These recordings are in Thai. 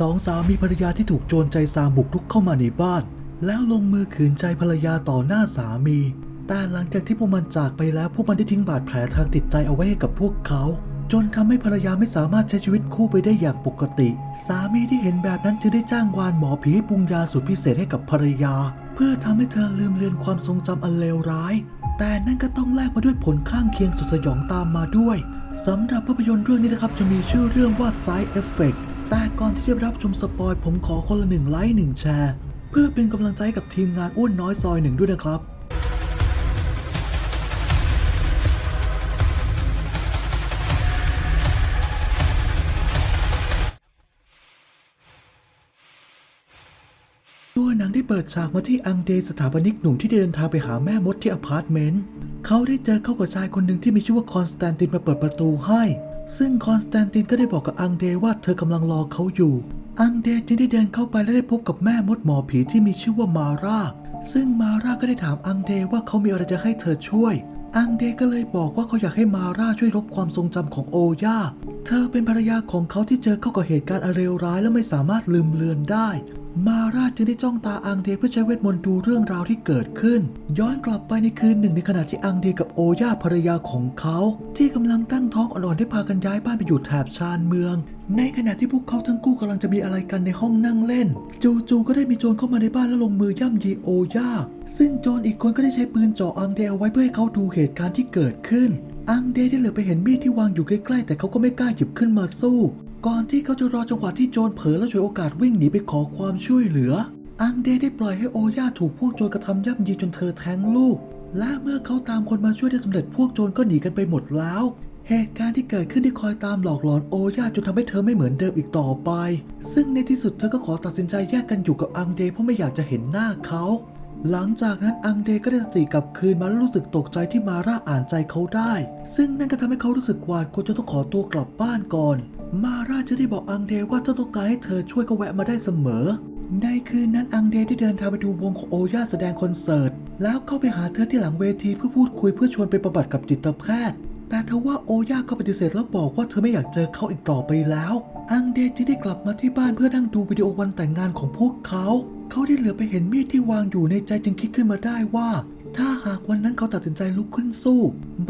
สองสามีภรรยาที่ถูกโจรใจซามบุกรุกเข้ามาในบ้าน แล้วลงมือขืนใจภรรยาต่อหน้าสามี แต่หลังจากที่พวกมันจากไปแล้วพวกมันได้ทิ้งบาดแผลทางจิตใจเอาไว้ให้กับพวกเขา จนทำให้ภรรยาไม่สามารถใช้ชีวิตคู่ไปได้อย่างปกติ สามีที่เห็นแบบนั้นจึงได้จ้างวานหมอผีให้ปรุงยาสูตรพิเศษให้กับภรรยา เพื่อทำให้เธอลืมเลือนความทรงจำอันเลวร้าย แต่นั่นก็ต้องแลกมาด้วยผลข้างเคียงสุดสยองตามมาด้วยสำหรับภาพยนตร์เรื่องนี้นะครับจะมีชื่อเรื่องว่า Side Effect แต่ก่อนที่จะรับชมสปอยผมขอคนละหนึ่งไลค์หนึ่งแชร์ เพื่อเป็นกำลังใจกับทีมงานอ้วนน้อยซอยหนึ่งด้วยนะครับตัวหนังได้เปิดฉากมาที่อังเดสถาปนิกหนุ่มที่เดินทางไปหาแม่มดที่อพาร์ตเมนต์ เขาได้เจอเข้ากับชายคนหนึ่งที่มีชื่อว่าคอนสแตนตินมาเปิดประตูให้ ซึ่งคอนสแตนตินก็ได้บอกกับอังเดว่าเธอกำลังรอเขาอยู่ อังเดจึงได้เดินเข้าไปและได้พบกับแม่มดหมอผีที่มีชื่อว่ามาร่า ซึ่งมาร่าก็ได้ถามอังเดว่าเขามีอะไรจะให้เธอช่วย อังเดก็เลยบอกว่าเขาอยากให้มาร่าช่วยลบความทรงจำของโอย่า เธอเป็นภรรยาของเขาที่เจอเข้ากับเหตุการณ์อันเลวร้ายและไม่สามารถลืมเลือนได้ มาราจึงได้จ้องตาอังเดเพื่อใช้เวทมนต์ดูเรื่องราวที่เกิดขึ้น ย้อนกลับไปในคืนหนึ่งในขณะที่อังเดกับโอย่าภรรยาของเขา ที่กำลังตั้งท้องอ่อนๆได้พากันย้ายบ้านไปอยู่แถบชานเมือง ในขณะที่พวกเขาทั้งคู่กำลังจะมีอะไรกันในห้องนั่งเล่น จู่ๆก็ได้มีโจรเข้ามาในบ้านแล้วลงมือย่ำยีโอย่าซึ่งโจรอีกคนก็ได้ใช้ปืนจ่ออังเดเอาไว้เพื่อให้เขาดูเหตุการณ์ที่เกิดขึ้นอังเดได้เหลือไปเห็นมีดที่วางอยู่ใกล้ๆ แต่เขาก็ไม่กล้าหยิบขึ้นมาสู้ ก่อนที่เขาจะรอจังหวะที่โจรเผลอและฉวยโอกาสวิ่งหนีไปขอความช่วยเหลือ อังเดได้ปล่อยให้โอย่าถูกพวกโจรกระทำย่ำยีจนเธอแท้งลูก และเมื่อเขาตามคนมาช่วยได้สำเร็จพวกโจรก็หนีกันไปหมดแล้ว เหตุการณ์ที่เกิดขึ้นที่คอยตามหลอกหลอนโอย่าจนทำให้เธอไม่เหมือนเดิมอีกต่อไป ซึ่งในที่สุดเธอก็ขอตัดสินใจแยกกันอยู่กับอังเดเพราะไม่อยากจะเห็นหน้าเขาหลังจากนั้นอังเดก็ได้สติกลับคืนมาและรู้สึกตกใจที่มาร่าอ่านใจเขาได้ ซึ่งนั่นก็ทำให้เขารู้สึกหวาดกลัวจนต้องขอตัวกลับบ้านก่อน มาร่าจะได้บอกอังเดว่าถ้าต้องการให้เธอช่วยก็แวะมาได้เสมอ ในคืนนั้นอังเดได้เดินทางไปดูวงของโอย่าแสดงคอนเสิร์ต แล้วเข้าไปหาเธอที่หลังเวทีเพื่อพูดคุยเพื่อชวนไปประบัติกับจิตแพทย์ แต่ทว่าโอย่าก็ปฏิเสธแล้วบอกว่าเธอไม่อยากเจอเขาอีกต่อไปแล้ว อังเดจึงได้กลับมาที่บ้านเพื่อนั่งดูวิดีโอวันแต่งงานของพวกเขา เขาได้เหลือไปเห็นมีดที่วางอยู่ในใจจึงคิดขึ้นมาได้ว่าถ้าหากวันนั้นเขาตัดสินใจลุกขึ้นสู้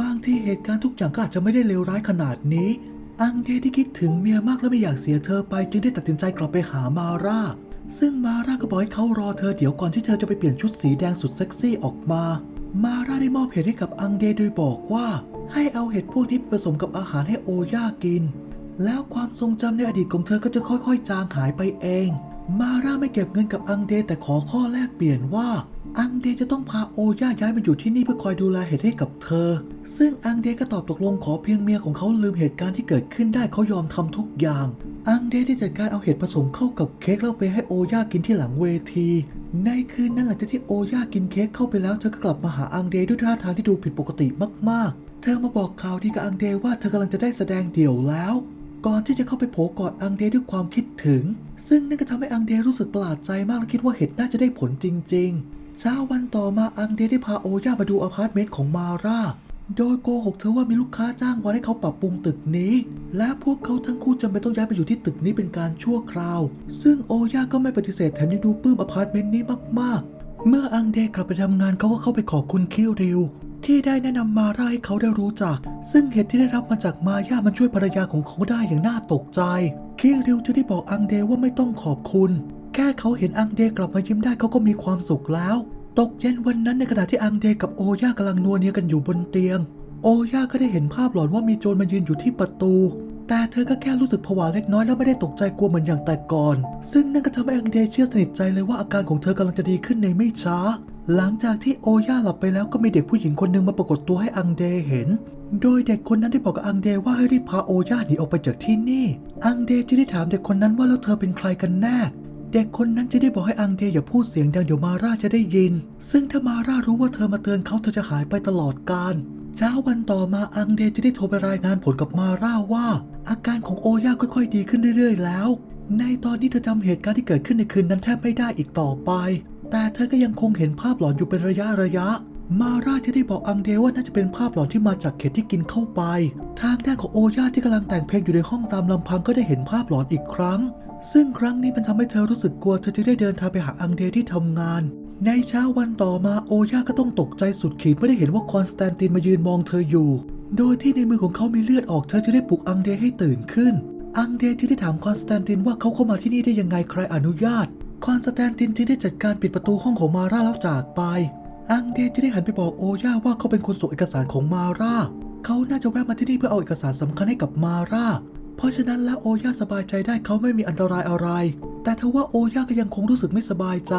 บางที่เหตุการณ์ทุกอย่างก็อาจจะไม่ได้เลวร้ายขนาดนี้ อังเดที่คิดถึงเมียมากและไม่อยากเสียเธอไปจึงได้ตัดสินใจกลับไปหามาร่า ซึ่งมาร่าก็บอกให้เขารอเธอเดี๋ยวก่อนที่เธอจะไปเปลี่ยนชุดสีแดงสุดเซ็กซี่ออกมา มาร่าได้มอบเห็ดให้กับอังเดโดยบอกว่า ให้เอาเห็ดพวกนี้ผสมกับอาหารให้โอย่ากิน แล้วความทรงจำในอดีตของเธอก็จะค่อยๆ จางหายไปเอง มาร่าไม่เก็บเงินกับอังเดแต่ขอข้อแลกเปลี่ยนว่า อังเดจะต้องพาโอย่าย้ายมาอยู่ที่นี่เพื่อคอยดูแลเห็ดให้กับเธอ ซึ่งอังเดก็ตอบตกลงขอเพียงเมียของเขาลืมเหตุการณ์ที่เกิดขึ้นได้เขายอมทำทุกอย่าง อังเดได้จัดการเอาเห็ดผสมเข้ากับเค้กแล้วไปให้โอย่ากินที่หลังเวที ในคืนนั้นหลังจากที่โอย่ากินเค้กเข้าไปแล้วเธอก็กลับมาหาอังเดด้วยท่าทางที่ดูผิดปกติมากๆ เธอมาบอกข่าวดีกับอังเดว่าเธอกำลังจะได้แสดงเดี่ยวแล้วก่อนที่จะเข้าไปโผกอดอังเดด้วยความคิดถึง ซึ่งนั่นก็ทำให้อังเดรู้สึกประหลาดใจมากและคิดว่าเห็ดน่าจะได้ผลจริง ๆ เช้าวันต่อมาอังเดได้พาโอย่ามาดูอพาร์ตเมนต์ของมาร่า โดยโกหกเธอว่ามีลูกค้าจ้างวันให้เขาปรับปรุงตึกนี้ และพวกเขาทั้งคู่จำเป็นต้องย้ายไปอยู่ที่ตึกนี้เป็นการชั่วคราว ซึ่งโอย่าก็ไม่ปฏิเสธแถมยังดูปลื้มอพาร์ตเมนต์นี้มากๆ เมื่ออังเดกลับไปทำงานเขาก็เข้าไปขอบคุณคิวริวที่ได้แนะนำมาร่าให้เขาได้รู้จัก ซึ่งเหตุที่ได้รับมาจากมาย่ามันช่วยภรรยาของเขาได้อย่างน่าตกใจ คิริวจะได้บอกอังเดว่าไม่ต้องขอบคุณ แค่เขาเห็นอังเดกลับมายิ้มได้เขาก็มีความสุขแล้ว ตกเย็นวันนั้นในขณะที่อังเดกับโอย่ากำลังนัวเนียกันอยู่บนเตียง โอย่าก็ได้เห็นภาพหลอนว่ามีโจรมายืนอยู่ที่ประตู แต่เธอก็แค่รู้สึกผวาเล็กน้อยแล้วไม่ได้ตกใจกลัวเหมือนอย่างแต่ก่อน ซึ่งนั่นก็ทำให้อังเดเชื่อสนิทใจเลยว่าอาการของเธอกำลังจะดีขึ้นในไม่ช้า หลังจากที่โอย่าหลับไปแล้วก็มีเด็กผู้หญิงคนหนึ่งมาปรากฏตัวให้อังเดเห็น โดยเด็กคนนั้นได้บอกกับอังเดว่าให้รีบพาโอย่าหนีออกไปจากที่นี่ อังเดจึงได้ถามเด็กคนนั้นว่าแล้วเธอเป็นใครกันแน่ เด็กคนนั้นจะได้บอกให้อังเดอย่าพูดเสียงดังเดี๋ยวมาร่าจะได้ยิน ซึ่งถ้ามาร่ารู้ว่าเธอมาเตือนเขาเธอจะหายไปตลอดกาลเช้าวันต่อมาอังเดจะได้โทรไปรายงานผลกับมาร่าว่า อาการของโอย่าค่อยๆ ดีขึ้นเรื่อยๆ แล้ว ในตอนนี้เธอจำเหตุการณ์ที่เกิดขึ้นในคืนนั้นแทบไม่ได้อีกต่อไป แต่เธอก็ยังคงเห็นภาพหลอนอยู่เป็นระยะระยะ มาร่าจะได้บอกอังเดว่าน่าจะเป็นภาพหลอนที่มาจากเข็ดที่กินเข้าไป ทางด้านของโอย่าที่กำลังแต่งเพลงอยู่ในห้องตามลำพังก็ได้เห็นภาพหลอนอีกครั้ง ซึ่งครั้งนี้มันทำให้เธอรู้สึกกลัวเธอจึงได้เดินทางไปหาอังเดที่ทำงาน ในเช้าวันต่อมาโอย่าก็ต้องตกใจสุดขีดเมื่อได้เห็นว่าคอนสแตนตินมายืนมองเธออยู่ โดยที่ในมือของเขามีเลือดออกเธอจึงได้ปลุกอังเดให้ตื่นขึ้น อังเดจึงได้ถามคอนสแตนตินว่าเขาเข้ามาที่นี่ได้ยังไงใครอนุญาต คอนสแตนตินจึงได้จัดการปิดประตูห้องของมาร่าแล้วจากไป อังเดจึงได้หันไปบอกโอย่าว่าเขาเป็นคนส่งเอกสารของมาร่าเขาน่าจะแวะมาที่นี่เพื่อเอาเอกสารสำคัญให้กับมาร่า เพราะฉะนั้นแล้วโอย่าสบายใจได้เขาไม่มีอันตรายอะไร แต่ทว่าโอย่าก็ยังคงรู้สึกไม่สบายใจ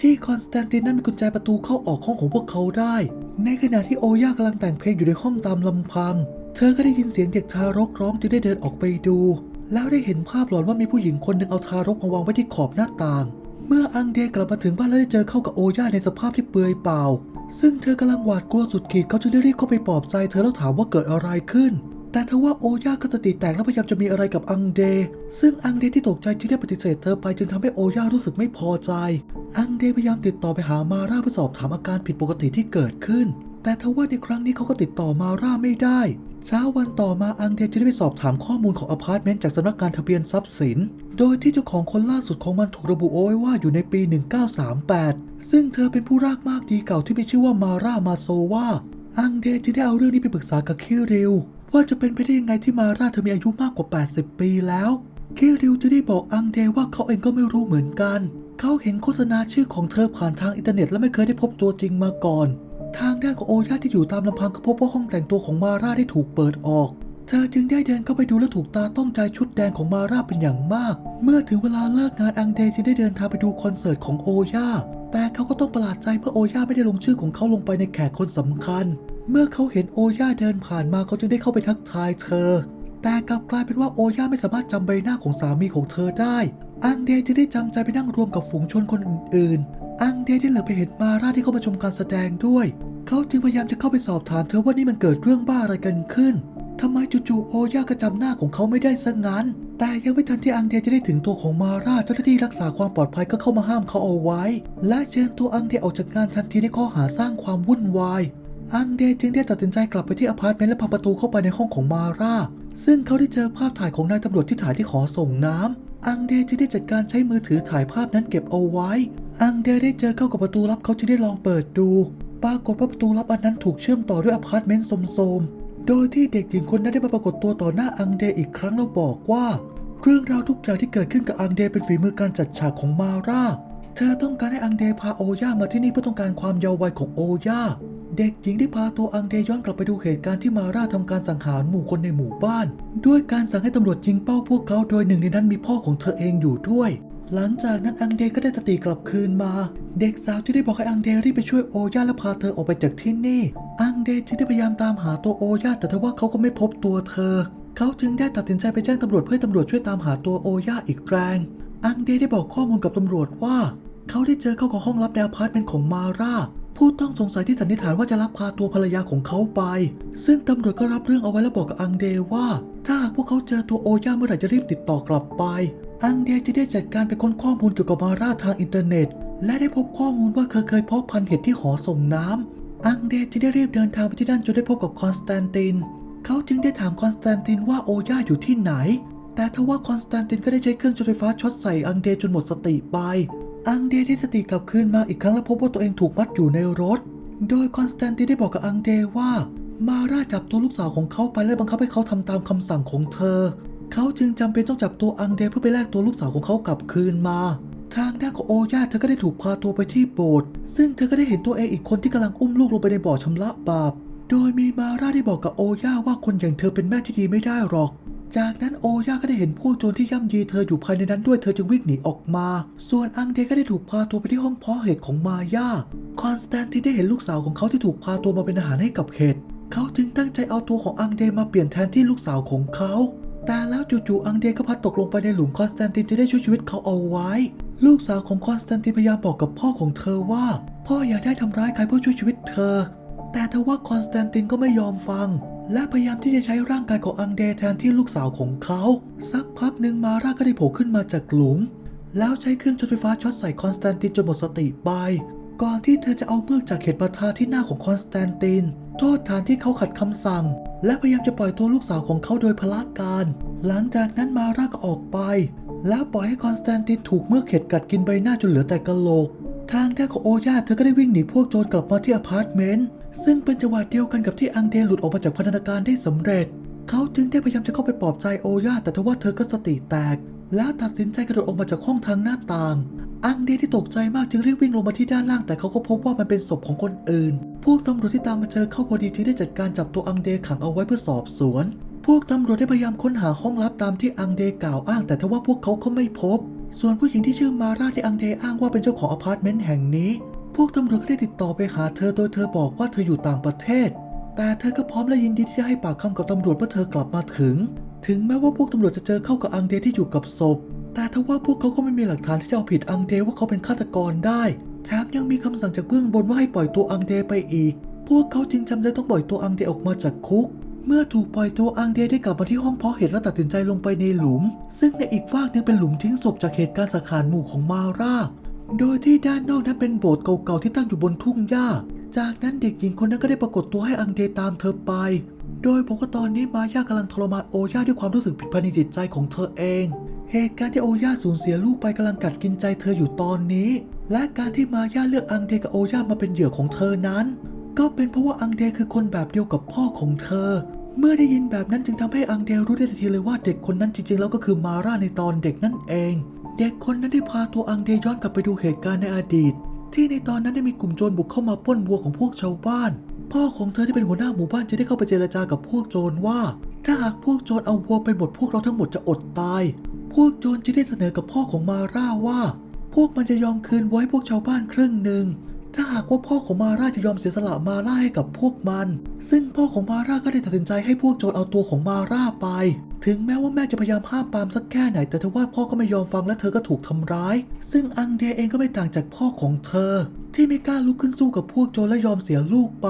ที่คอนสแตนตินนั้นมีกุญแจประตูเข้าออกห้องของพวกเขาได้ ในขณะที่โอย่ากำลังแต่งเพลงอยู่ในห้องตามลำพัง เธอก็ได้ยินเสียงเด็กทารกร้องจึงได้เดินออกไปดู แล้วได้เห็นภาพหลอนว่ามีผู้หญิงคนหนึ่งเอาทารกมาวางไว้ที่ขอบหน้าต่าง เมื่ออังเดกลับมาถึงบ้านแล้วได้เจอเข้ากับโอย่าในสภาพที่เปลือยเปล่าซึ่งเธอกำลังหวาดกลัวสุดขีดเขาจึงได้รีบเข้าไปปลอบใจเธอแล้วถามว่าเกิดอะไรขึ้น แต่ทว่าโอย่าก็สติแตกแล้วพยายามจะมีอะไรกับอังเด ซึ่งอังเดที่ตกใจจึงได้ปฏิเสธเธอไปจึงทำให้โอย่ารู้สึกไม่พอใจ อังเดพยายามติดต่อไปหามาร่าเพื่อสอบถามอาการผิดปกติที่เกิดขึ้น แต่ทว่าในครั้งนี้เขาก็ติดต่อมาร่าไม่ได้เช้าวันต่อมาอังเดจึงได้ไปสอบถามข้อมูลของอพาร์ตเมนต์จากสำนักงานทะเบียนทรัพย์สิน โดยที่เจ้าของคนล่าสุดของมันถูกระบุเอาไว้ว่าอยู่ในปี 1938 ซึ่งเธอเป็นผู้รากมากดีเก่าที่มีชื่อว่ามาร่ามาโซวาอังเดจึงได้เอาเรื่องนี้ไปปรึกษากับคิริว ว่าจะเป็นไปได้ยังไงที่มาร่าเธอมีอายุมากกว่า 80 ปีแล้วเคริวจะได้บอกอังเดว่าเขาเองก็ไม่รู้เหมือนกัน เขาเห็นโฆษณาชื่อของเธอผ่านทางอินเทอร์เน็ตและไม่เคยได้พบตัวจริงมาก่อน ทางด้านของโอย่าที่อยู่ตามลำพังก็พบว่าห้องแต่งตัวของมาร่าได้ถูกเปิดออกเธอจึงได้เดินเข้าไปดูและถูกตาต้องใจชุดแดงของมาร่าเป็นอย่างมาก เมื่อถึงเวลาเลิกงานอังเดจึงได้เดินทางไปดูคอนเสิร์ตของโอย่า แต่เขาก็ต้องประหลาดใจเมื่อโอย่าไม่ได้ลงชื่อของเขาลงไปในแขกคนสำคัญ เมื่อเขาเห็นโอย่าเดินผ่านมาเขาจึงได้เข้าไปทักทายเธอ แต่กลับกลายเป็นว่าโอย่าไม่สามารถจำใบหน้าของสามีของเธอได้ อังเดจึงได้จำใจไปนั่งรวมกับฝูงชนคนอื่นๆ อังเดได้เหลือไปเห็นมาร่าที่เข้ามาชมการแสดงด้วย เขาจึงพยายามจะเข้าไปสอบถามเธอว่านี่มันเกิดเรื่องบ้าอะไรกันขึ้นทำไมจู่ๆโอย่าก็จำหน้าของเขาไม่ได้ซะงั้น แต่ยังไม่ทันที่อังเดจะได้ถึงตัวของมาร่าเจ้าหน้าที่รักษาความปลอดภัยก็เข้ามาห้ามเขาเอาไว้ และเชิญตัวอังเดออกจากงานทันทีในข้อหาสร้างความวุ่นวาย อังเดจึงได้ตัดสินใจกลับไปที่อพาร์ตเมนต์และพังประตูเข้าไปในห้องของมาร่า ซึ่งเขาได้เจอภาพถ่ายของนายตำรวจที่ถ่ายที่ขอส่งน้ำอังเดจึงได้จัดการใช้มือถือถ่ายภาพนั้นเก็บเอาไว้ อังเดได้เจอเข้ากับประตูลับเขาจึงได้ลองเปิดดู ปรากฏว่าประตูลับอันนั้นถูกเชื่อมต่อด้วยอพาร์ตเมนต์โสมๆ โดยที่เด็กหญิงคนนั้นได้มาปรากฏตัวต่อหน้าอังเดอีกครั้งแล้วบอกว่าเรื่องราวทุกอย่างที่เกิดขึ้นกับอังเดเป็นฝีมือการจัดฉากของมาร่า เธอต้องการให้อังเดพาโอย่ามาที่นี่เพื่อต้องการความเยาว์วัยของโอย่า เด็กหญิงได้พาตัวอังเดย้อนกลับไปดูเหตุการณ์ที่มาร่าทำการสังหารหมู่คนในหมู่บ้าน ด้วยการสั่งให้ตำรวจยิงเป้าพวกเขาโดยหนึ่งในนั้นมีพ่อของเธอเองอยู่ด้วย หลังจากนั้นอังเดก็ได้สติกลับคืนมา เด็กสาวที่ได้บอกให้อังเดรีบไปช่วยโอย่าและพาเธอออกไปจากที่นี่ อังเดจึงได้พยายามตามหาตัวโอย่าแต่ทว่าเขาก็ไม่พบตัวเธอ เขาจึงได้ตัดสินใจไปแจ้งตำรวจเพื่อตำรวจช่วยตามหาตัวโอย่าอีกแรง อังเดได้บอกข้อมูลกับตำรวจว่า เขาได้เจอเข้ากับห้องลับในอพาร์ตเมนต์ของมาร่า ผู้ต้องสงสัยที่สันนิษฐานว่าจะลักพาตัวภรรยาของเขาไป ซึ่งตำรวจก็รับเรื่องเอาไว้และบอกกับอังเดว่า ถ้าหากพวกเขาเจอตัวโอย่าเมื่อไหร่จะรีบติดต่อกลับไป อังเดจะได้จัดการไปค้นข้อมูลเกี่ยวกับมาร่าทางอินเทอร์เน็ต และได้พบข้อมูลว่าเคยเคยพบพันธุ์เห็ดที่หอส่งน้ำอังเดจึงได้รีบเดินทางไปที่นั่นจนได้พบกับคอนสแตนติน เขาจึงได้ถามคอนสแตนตินว่าโอย่าอยู่ที่ไหน แต่ทว่าคอนสแตนตินก็ได้ใช้เครื่องช็อตไฟฟ้าช็อตใส่อังเดจนหมดสติไป อังเดได้สติกลับคืนมาอีกครั้งและพบว่าตัวเองถูกมัดอยู่ในรถ โดยคอนสแตนตินได้บอกกับอังเดว่า มาร่าจับตัวลูกสาวของเขาไปและบังคับให้เขาทำตามคำสั่งของเธอ เขาจึงจำเป็นต้องจับตัวอังเดเพื่อไปแลกตัวลูกสาวของเขากลับคืนมา ทางด้านของโอย่าเธอก็ได้ถูกพาตัวไปที่โบสถ์ซึ่งเธอก็ได้เห็นตัวเองอีกคนที่กำลังอุ้มลูกลงไปในบ่อชำระบาป โดยมีมาร่าได้บอกกับโอย่าว่าคนอย่างเธอเป็นแม่ที่ดีไม่ได้หรอก จากนั้นโอย่าก็ได้เห็นพวกโจรที่ย่ำยีเธออยู่ภายในนั้นด้วยเธอจึงวิ่งหนีออกมา ส่วนอังเดก็ได้ถูกพาตัวไปที่ห้องเพาะเห็ดของมาย่าคอนสแตนตินได้เห็นลูกสาวของเขาที่ถูกพาตัวมาเป็นอาหารให้กับเห็ดเขาจึงตั้งใจเอาตัวของอังเดมาเปลี่ยนแทนที่ลูกสาวของเขาแต่แล้วจู่ๆอังเดก็พลัดตกลงไปในหลุมคอนสแตนตินจะได้ช่วยชีวิตเขาเอาไว้ ลูกสาวของคอนสแตนตินพยายามบอกกับพ่อของเธอว่า พ่ออยากได้ทำร้ายใครเพื่อช่วยชีวิตเธอ แต่ทว่าคอนสแตนตินก็ไม่ยอมฟัง และพยายามที่จะใช้ร่างกายของอังเดแทนที่ลูกสาวของเขา สักพักหนึ่งมาร่าก็ได้โผล่ขึ้นมาจากหลุม แล้วใช้เครื่องช็อตไฟฟ้าช็อตใส่คอนสแตนตินจนหมดสติไป ก่อนที่เธอจะเอาเมือกจากเห็ดมาทาที่หน้าของคอนสแตนติน โทษฐานที่เขาขัดคำสั่ง และพยายามจะปล่อยตัวลูกสาวของเขาโดยพละการ หลังจากนั้นมาร่าก็ออกไป แล้วปล่อยให้คอนสแตนตินถูกเมือกเข็ดกัดกินใบหน้าจนเหลือแต่กะโหลก ทางด้านของโอย่าเธอก็ได้วิ่งหนีพวกโจรกลับมาที่อพาร์ตเมนต์ ซึ่งเป็นจังหวะเดียวกันกับที่อังเดหลุดออกมาจากพันธนาการได้สำเร็จ เขาจึงได้พยายามจะเข้าไปปลอบใจโอย่าแต่ทว่าเธอก็สติแตก แล้วตัดสินใจกระโดดออกมาจากห้องทางหน้าต่าง อังเดที่ตกใจมากจึงรีบวิ่งลงมาที่ด้านล่าง แต่เขาก็พบว่ามันเป็นศพของคนอื่น พวกตำรวจที่ตามมาเจอเข้าพอดีจึงได้จัดการจับตัวอังเดขังเอาไว้เพื่อสอบสวน พวกตำรวจได้พยายามค้นหาห้องลับตามที่อังเดกล่าวอ้าง แต่ทว่าพวกเขาก็ไม่พบ ส่วนผู้หญิงที่ชื่อมาร่าที่อังเดอ้างว่าเป็นเจ้าของอพาร์ตเมนต์แห่งนี้ พวกตำรวจก็ได้ติดต่อไปหาเธอโดยเธอบอกว่าเธออยู่ต่างประเทศ แต่เธอก็พร้อมและยินดีที่จะให้ปากคำกับตำรวจเมื่อเธอกลับมาถึง ถึงแม้ว่าพวกตำรวจจะเจอเข้ากับอังเดที่อยู่กับศพ แต่ทว่าพวกเขาก็ไม่มีหลักฐานที่จะเอาผิดอังเดว่าเขาเป็นฆาตกรได้ แถมยังมีคำสั่งจากเบื้องบนว่าให้ปล่อยตัวอังเดไปอีก พวกเขาจึงจำใจต้องปล่อยตัวอังเดออกมาจากคุกเมื่อถูกปล่อยตัวอังเดได้กลับมาที่ห้องเพาะเห็ดและตัดสินใจลงไปในหลุม ซึ่งในอีกฝากหนึงเป็นหลุมทิ้งศพจากเหตุการณ์สังหารหมู่ของมาร่า โดยที่ด้านนอกนั้นเป็นโบสถ์เก่าๆที่ตั้งอยู่บนทุ่งหญ้า จากนั้นเด็กหญิงคนนั้นก็ได้ปรากฏตัวให้อังเดตามเธอไป โดยบอกว่าตอนนี้มาย่ากำลังทรมานโอย่าด้วยความรู้สึกผิดภายในจิตใจของเธอเอง เหตุการณ์ที่โอย่าสูญเสียลูกไปกำลังกัดกินใจเธออยู่ตอนนี้ และการที่มาย่าเลือกอังเดกับโอย่ามาเป็นเหยื่อของเธอนั้น ก็เป็นเพราะว่าอังเดคือคนแบบเดียวกับพ่อของเธอ เมื่อได้ยินแบบนั้นจึงทำให้อังเดรู้ได้ทันทีเลยว่าเด็กคนนั้นจริงๆแล้วก็คือมาร่าในตอนเด็กนั่นเอง เด็กคนนั้นได้พาตัวอังเดย้อนกลับไปดูเหตุการณ์ในอดีต ที่ในตอนนั้นได้มีกลุ่มโจรบุกเข้ามาปล้นวัวของพวกชาวบ้าน พ่อของเธอที่เป็นหัวหน้าหมู่บ้านจะได้เข้าไปเจรจากับพวกโจรว่า ถ้าหากพวกโจรเอาวัวไปหมดพวกเราทั้งหมดจะอดตาย พวกโจรจะได้เสนอกับพ่อของมาร่าว่า พวกมันจะยอมคืนวัวให้พวกชาวบ้านครึ่งหนึ่งถ้าหากว่าพ่อของมาร่าจะยอมเสียสละมาร่าให้กับพวกมัน ซึ่งพ่อของมาร่าก็ได้ตัดสินใจให้พวกโจรเอาตัวของมาร่าไป ถึงแม้ว่าแม่จะพยายามห้ามปามสักแค่ไหน แต่ทว่าพ่อก็ไม่ยอมฟังและเธอก็ถูกทำร้าย ซึ่งอังเดเองก็ไม่ต่างจากพ่อของเธอ ที่ไม่กล้าลุกขึ้นสู้กับพวกโจรและยอมเสียลูกไป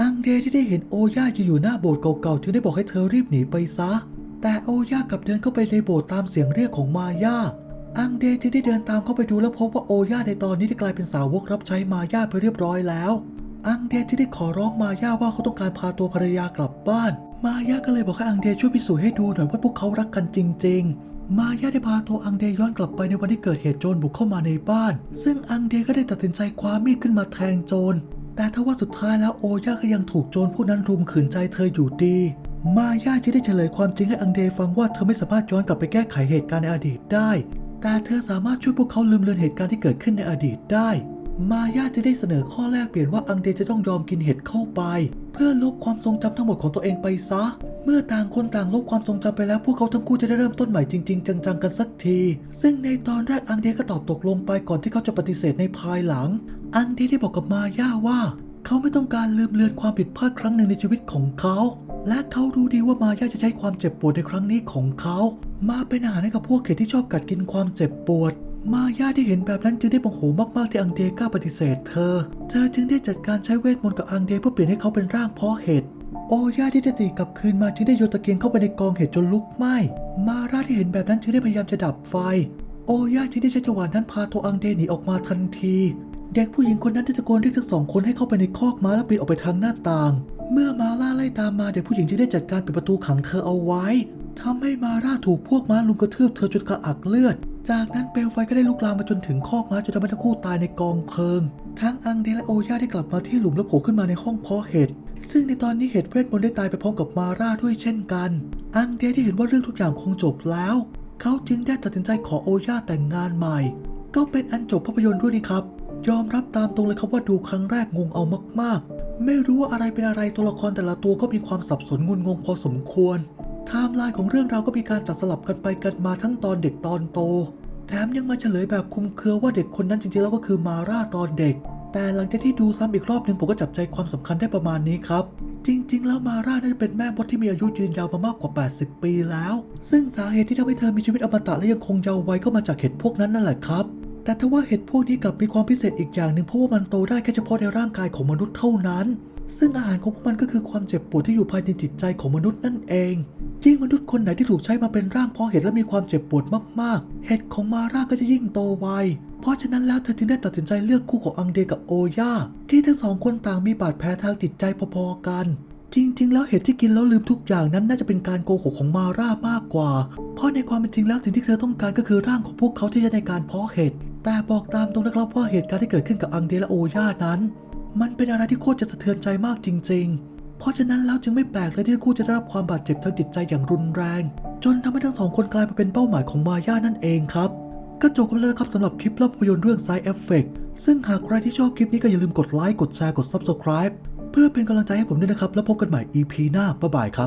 อังเดที่ได้เห็นโอย่ายืนอยู่หน้าโบสถ์เก่าๆจึงได้บอกให้เธอรีบหนีไปซะ แต่โอย่ากลับเดินเข้าไปในโบสถ์ตามเสียงเรียกของมาย่าอังเดจึงได้เดินตามเข้าไปดูแล้วพบว่าโอย่าในตอนนี้ได้กลายเป็นสาวกรับใช้มาย่าไปเรียบร้อยแล้ว อังเดจึงได้ขอร้องมาย่าว่าเขาต้องการพาตัวภรรยากลับ บ้าน มายาก็เลยบอกให้อังเดช่วยพิสูจน์ให้ดูหน่อยว่าพวกเขารักกันจริง ๆ มายาได้พาตัวอังเดย้อนกลับไปในวันที่เกิดเหตุโจรบุกเข้ามาในบ้าน ซึ่งอังเดก็ได้ตัดสินใจคว้ามีดขึ้นมาแทงโจร แต่ทว่าสุดท้ายแล้วโอย่าก็ยังถูกโจรผู้นั้นรุมขืนใจเธออยู่ดี มายาจึงได้เฉลยความจริงให้อังเดฟังว่าเธอไม่สามารถย้อนกลับไปแก้ไขเหตุการณ์ในอดีตได้ แต่เธอสามารถช่วยพวกเขาลืมเลือนเหตุการณ์ที่เกิดขึ้นในอดีตได้ มาย่าจึงได้เสนอข้อแรกเปลี่ยนว่าอังเดจะต้องยอมกินเห็ดเข้าไป เพื่อลบความทรงจำทั้งหมดของตัวเองไปซะ เมื่อต่างคนต่างลบความทรงจำไปแล้ว พวกเขาทั้งคู่จะได้เริ่มต้นใหม่จริง ๆ จังๆกันสักที ซึ่งในตอนแรกอังเดก็ตอบตกลงไปก่อนที่เขาจะปฏิเสธในภายหลัง อังเดได้บอกกับมาย่าว่า เขาไม่ต้องการลืมเลือนความผิดพลาดครั้งหนึ่งในชีวิตของเขาและเขารู้ดีว่ามาย่าจะใช้ความเจ็บปวดในครั้งนี้ของเขา มาเป็นอาหารให้กับพวกเขตที่ชอบกัดกินความเจ็บปวด มาย่าที่เห็นแบบนั้นจึงได้โมโหมากๆที่อังเดกล้าปฏิเสธเธอ เธอจึงได้จัดการใช้เวทมนต์กับอังเดเพื่อเปลี่ยนให้เขาเป็นร่างเพาะเห็ด โอย่าที่ได้ตีกลับคืนมาจึงได้โยนตะเกียงเข้าไปในกองเห็ดจนลุกไหม้ มาร่าที่เห็นแบบนั้นจึงได้พยายามจะดับไฟ โอย่าจึงได้ใช้จังหวะนั้นพาตัวอังเดหนีออกมาทันที เด็กผู้หญิงคนนั้นได้ตะโกนเรียกทั้งสองคนให้เข้าไปในคอกม้าและปีนออกไปทางหน้าต่าง เมื่อมาล่าไล่ตามมาเด็กผู้หญิงจึงได้จัดการปิดประตูขังเธอเอาไว้ทำให้มาร่าถูกพวกม้าลุมกระทืบเธอจนกระอักเลือด จากนั้นเปลวไฟก็ได้ลุกลามมาจนถึงคอกม้าจนทำให้ทั้งคู่ตายในกองเพลิง ทั้งอังเดและโอย่าได้กลับมาที่หลุมและโผล่ขึ้นมาในห้องเพาะเห็ดซึ่งในตอนนี้เห็ดเวทมนต์ได้ตายไปพร้อมกับมาร่าด้วยเช่นกัน อังเดที่เห็นว่าเรื่องทุกอย่างคงจบแล้ว เขาจึงได้ตัดสินใจขอโอย่าแต่งงานใหม่ ก็เป็นอันจบภาพยนตร์ด้วยนี่ครับ ยอมรับตามตรงเลยครับว่าดูครั้งแรกงงเอามากๆ ไม่รู้ว่าอะไรเป็นอะไรตัวละครแต่ละตัวก็มีความสับสนงุนงงพอสมควรไทม์ไลน์ของเรื่องราวก็มีการตัดสลับกันไปกันมาทั้งตอนเด็กตอนโต แถมยังมาเฉลยแบบคุมเครือว่าเด็กคนนั้นจริงๆแล้วก็คือมาร่าตอนเด็ก แต่หลังจากที่ดูซ้ำอีกรอบหนึ่งผมก็จับใจความสำคัญได้ประมาณนี้ครับ จริง ๆ แล้วมาร่าน่าจะเป็นแม่มดที่มีอายุยืนยาวมามากกว่า 80 ปีแล้ว ซึ่งสาเหตุที่ทำให้เธอมีชีวิตอมตะและยังคงยาว์วัยก็มาจากเห็ดพวกนั้นนั่นแหละครับแต่ถ้าว่าเห็ดพวกนี้กลับมีความพิเศษอีกอย่างหนึ่งเพราะว่ามันโตได้แค่เฉพาะในร่างกายของมนุษย์เท่านั้น ซึ่งอาหารของพวกมันก็คือความเจ็บปวดที่อยู่ภายในจิตใจของมนุษย์นั่นเองยิ่งมนุษย์คนไหนที่ถูกใช้มาเป็นร่างเพาะเห็ดและมีความเจ็บปวดมากๆ เห็ดของมาร่าก็จะยิ่งโตไว เพราะฉะนั้นแล้วเธอจึงได้ตัดสินใจเลือกคู่ของอังเดกับโอย่าที่ทั้งสองคนต่างมีบาดแผลทางจิตใจพอๆกัน จริง ๆ แล้วเหตุที่กินแล้วลืมทุกอย่างนั้นน่าจะเป็นการโกหกของมาร่ามากกว่า เพราะในความเป็นจริงแล้วสิ่งที่เธอต้องการก็คือร่างของพวกเขาที่จะในการเพาะเห็ด แต่บอกตามตรงนะครับว่าเหตุการณ์ที่เกิดขึ้นกับอังเดและโอย่านั้น มันเป็นอะไรที่โคตรจะสะเทือนใจมากจริง ๆ เพราะฉะนั้นแล้วจึงไม่แปลกเลยที่ทั้งคู่จะได้รับความบาดเจ็บทางจิตใจอย่างรุนแรง จนทำให้ทั้งสองคนกลายมาเป็นเป้าหมายของมาย่านั่นเองครับก็จบกันแล้วนะครับสำหรับคลิปภาพยนตร์เรื่อง Side Effect ซึ่งหากใครที่ชอบคลิปนี้ก็อย่าลืมกดไลค์กดแชร์กด Subscribe เพื่อเป็นกำลังใจให้ผมด้วยนะครับ แล้วพบกันใหม่ EP หน้าบ๊ายบายครับ